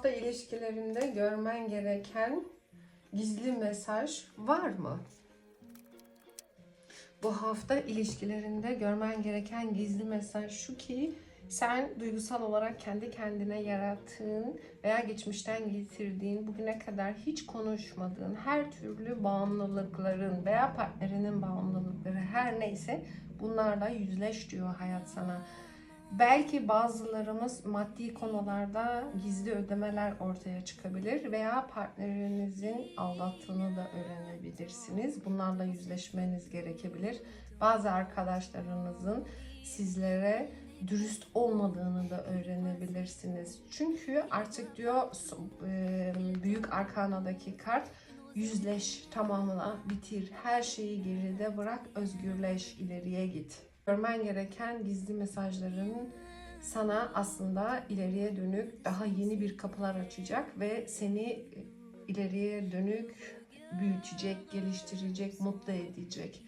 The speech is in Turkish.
hafta ilişkilerinde görmen gereken gizli mesaj var mı? Bu hafta ilişkilerinde görmen gereken gizli mesaj şu ki sen duygusal olarak kendi kendine yarattığın veya geçmişten getirdiğin, bugüne kadar hiç konuşmadığın her türlü bağımlılıkların veya partnerinin bağımlılıkları her neyse bunlarla yüzleş diyor hayat sana. Belki bazılarımız maddi konularda gizli ödemeler ortaya çıkabilir veya partnerinizin aldattığını da öğrenebilirsiniz. Bunlarla yüzleşmeniz gerekebilir. Bazı arkadaşlarınızın sizlere dürüst olmadığını da öğrenebilirsiniz. Çünkü artık diyor e, büyük arkanadaki kart yüzleş tamamına bitir. Her şeyi geride bırak, özgürleş, ileriye git. Görmen gereken gizli mesajların sana aslında ileriye dönük daha yeni bir kapılar açacak ve seni ileriye dönük büyütecek, geliştirecek, mutlu edecek.